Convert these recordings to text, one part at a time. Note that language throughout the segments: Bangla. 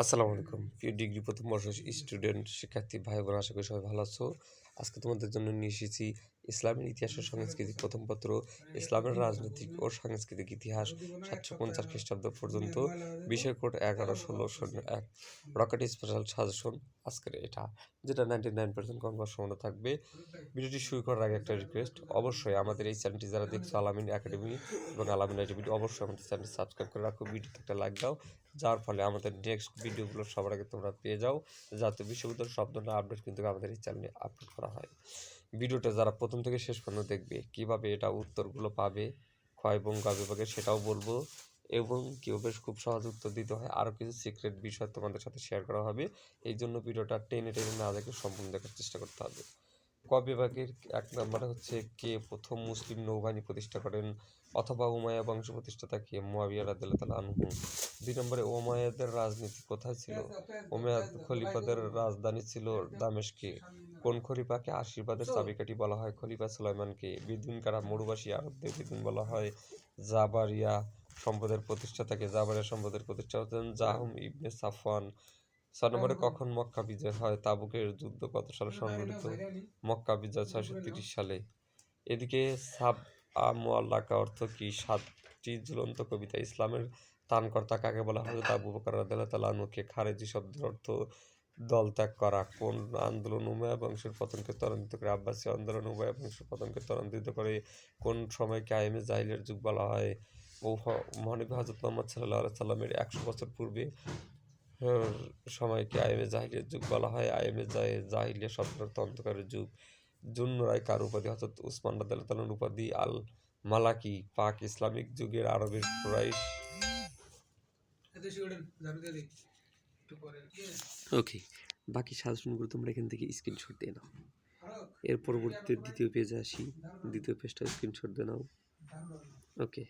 আসসালামু আলাইকুম। প্রিয় ডিগ্রি প্রথম বর্ষ স্টুডেন্ট, শিক্ষার্থী ভাই বোন আশা করি সবাই ভালো আছো। আজকে তোমাদের জন্য নিয়ে এসেছি ইসলামের ইতিহাস ও সংস্কৃতি প্রথম পত্র, ইসলামের রাজনৈতিক ও সাংস্কৃতিক ইতিহাস সাতশো পঞ্চাশ খ্রিস্টাব্দ পর্যন্ত বিষয় কোড এগারো, ষোলো, শূন্য, এক। রকেট স্পেশাল সাজেশন, আজকের এটা, যেটা নাইনটি নাইন পার্সেন্ট কনভার্সন থাকবে। ভিডিওটি শুরু করার আগে একটা রিকোয়েস্ট অবশ্যই আমাদের এই চ্যানেলটি যারা দেখছ, আলামিন একাডেমি এবং আলামিন একাডেমি অবশ্যই আমাদের চ্যানেলটি সাবস্ক্রাইব করে রাখো, ভিডিওতে একটা লাইক দাও, যার ফলে আমাদের নেক্সট ভিডিওগুলো সবার আগে তোমরা পেয়ে যাও। যাতে বিশ্ববিদ্যালয়ের সব ধরনের আপডেট কিন্তু আমাদের এই চ্যানেলে আপলোড করা হয়। ভিডিওটা যারা প্রথম থেকে শেষ পর্যন্ত দেখবে, কীভাবে এটা উত্তরগুলো পাবে, ক্ষয় এবং বিভাগে সেটাও বলব এবং কীভাবে খুব সহজ উত্তর দিতে হয়। আরও কিছু সিক্রেট বিষয় তোমাদের সাথে শেয়ার করা হবে। এই জন্য ভিডিওটা টেনে টেনে না দেখে সম্পূর্ণ দেখার চেষ্টা করতে হবে। ক বিভাগের এক নম্বরে হচ্ছে কে প্রথম মুসলিম নৌবাহিনী প্রতিষ্ঠা করেন অথবা উমাইয়া বংশ প্রতিষ্ঠাতা কে? মোয়াবিয়া রাদিয়াল্লাহু আনহু। দুই নম্বরে ওমায়াদের রাজনীতি কোথায় ছিল? ওমায়াদ খলিফাদের রাজধানী ছিল দামেশকে কোন খলিফাকে আশীর্বাদের চাবিকাঠি বলা হয়? খলিফা সুলাইমানকে বিদুন কারা মরুবাসী আরবদের বিদুন বলা হয়। জাবারিয়া সম্পদের প্রতিষ্ঠাতাকে জাবারিয়া সম্পদের প্রতিষ্ঠা হচ্ছেন জাহম ইবনে সাফওয়ান। ছয় নম্বরে কখন মক্কা বিজয় হয়? তাবুকের যুদ্ধ কত সালে সংঘটিত? মক্কা বিজয় ছয়শো তিরিশ সালে। এদিকে সাব আমোয়াল্লাকা অর্থ কি? সাতটি ঝুলন্ত কবিতা ইসলামের তানকর্তা কাকে বলা হয়? আবু বকর রাদিয়াল্লাহু তাআলা খারেজি শব্দের অর্থ দল ত্যাগ করা, কোন আন্দোলন উমায়া বংশের পতনকে ত্বরান্বিত করে, আব্বাসী আন্দোলন উমায়া বংশের পতনকে ত্বরান্বিত করে, কোন সময়কে আইএমএ জাহিলের যুগ বলা হয় ও মহানবী হজরত মোহাম্মদ সাল্লাহ সাল্লামের একশো বছর পূর্বে সময়কে আইএমএ জাহিলের যুগ বলা হয় আইএমএ জাহিলিয়া অর্থ অন্ধকারের যুগ জুন্ন রায় কার উপাধি হজরত উসমান রাদিয়াল্লাহু উপাধি, আল মালাকি, পাক ইসলামিক যুগের আরবের কুরাইশ। ওকে বাকি সাজেশনগুলো তোমরা এখান থেকে স্ক্রিনশট দিয়ে নাও। এর পরবর্তীতে দ্বিতীয় পেজে আসি। দ্বিতীয় পেজটা স্ক্রিনশট দিয়ে নাও। ওকে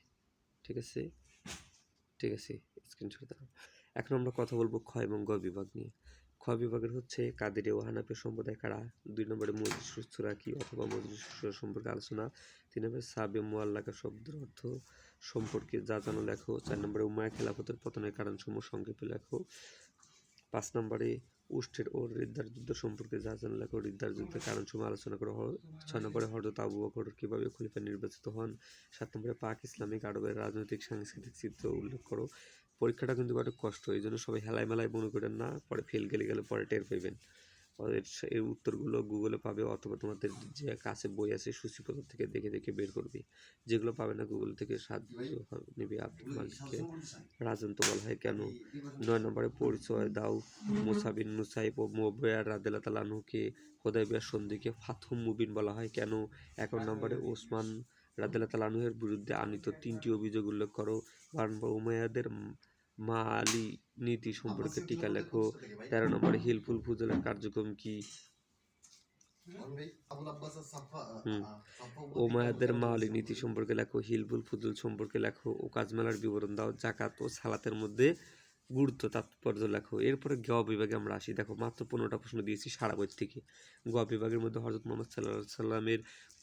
ঠিক আছে? ঠিক আছে স্ক্রিনশট দিয়ে নাও। এখন আমরা কথা বলব খ এবং গ বিভাগ নিয়ে। খ বিভাগের হচ্ছে কাদের ও হানাফি সম্প্রদায় কারা? দুই নম্বরে মজলিস সুস্থ রাখি অথবা মজলিস সম্পর্কে আলোচনা। তিন নম্বরে সাবে মোয়াল্লাকা শব্দের অর্থ সম্পর্কে যা জানো লেখো। চার নম্বরে উমায়া খেলাফতের পতনের কারণসমূহ সংক্ষেপে লেখো। পাঁচ নম্বরে উষ্ঠের ও রিদ্দার যুদ্ধ সম্পর্কে যা জানো লেখো রিদ্দার যুদ্ধের কারণ কারণসমূহ আলোচনা করা হয়। ছয় নম্বরে হরদত আবু বকর কীভাবে খলিফা নির্বাচিত হন? সাত নম্বরে পাক ইসলামিক আরবের রাজনৈতিক সাংস্কৃতিক চিত্র উল্লেখ করো। পরীক্ষাটা কিন্তু অনেক কষ্ট এই জন্য সবাই হেলায় মেলায় মনে করেন না, পরে ফেল গেলে গেলে পরে টের পাইবেন। এর উত্তরগুলো গুগলে পাবে অথবা তোমাদের যে কাছে বই আছে সূচিপত্র থেকে দেখে দেখে বের করবে। যেগুলো পাবে না গুগল থেকে সাহায্য নেবে আব্দুল মালিককে রাজন্ত বলা হয় কেন? নয় নম্বরে পরিচয় দাও। মুসাবিন মুসাইব ও মোবায়ার রাদেলা তালানুকে হোদাইবিয়ার সন্ধিকে ফাথুম মুবিন বলা হয় কেন? এক নম্বরে ওসমান রাদেলা তালানুহের বিরুদ্ধে আনিত তিনটি অভিযোগ উল্লেখ করো। বারো নম্বর উমাইয়াদের মা আলী নীতি সম্পর্কে টিকা লেখো। তেরো নম্বরে হিলফুল ফুজলের কার্যক্রম কি? ওমায়াদের মায়াদের আলী নীতি সম্পর্কে লেখো হিলফুল ফুজুল সম্পর্কে লেখো ও কাজমেলার বিবরণ দাও জাকাত ও সালাতের মধ্যে গুরুত্ব, তাৎপর্য লেখো। এরপরে গ বিভাগে আমরা আসি। দেখো, মাত্র পনেরোটা প্রশ্ন দিয়েছি সারা বই থেকে। গ বিভাগের মধ্যে হজরত মোহাম্মদ সাল্লা সাল্লামের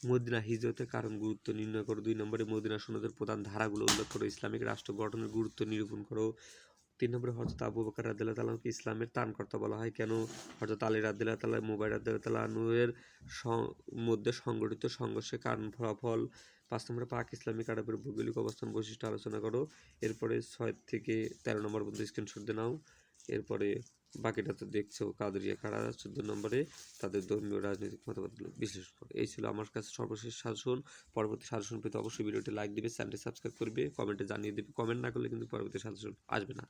মদিনা হিজরতের কারণ, গুরুত্ব নির্ণয় করো। দুই নম্বরে মদিনা সনদের প্রধান ধারাগুলো উল্লেখ করো। ইসলামিক রাষ্ট্র গঠনের গুরুত্ব নিরূপণ করো। তিন নম্বরে হজরত আবু বকর রাদিল্লাহ তালাকে ইসলামের তানকর্তা বলা হয়। কেন? হজরত আলী রাদিল্লাহ তাল্লাহ মোবাইল রাদিল্লাহ তাল্লাহ আনুয়ের মধ্যে সংগঠিত সংঘর্ষের কারণ, ফলাফল পাঁচ নম্বরে পাক ইসলামিক আরবের ভৌগোলিক অবস্থান বৈশিষ্ট্য আলোচনা করো। এরপরে ছয় থেকে তেরো নম্বর পর্যন্ত স্ক্রিনশট দিয়ে নাও। এরপরে বাকিটা তো দেখছ, কাদরিয়া কারা, চোদ্দ নম্বরে তাদের ধর্মীয় রাজনৈতিক মতামতগুলো বিশ্লেষণ করো। এই ছিল আমার কাছে সর্বশেষ শাসন পরবর্তী শাসন পেতে অবশ্যই ভিডিওটি লাইক দিবে, চ্যানেলটি সাবস্ক্রাইব করবে, কমেন্টে জানিয়ে দেবে। কমেন্ট না করলে কিন্তু পরবর্তী শাসন আসবে না।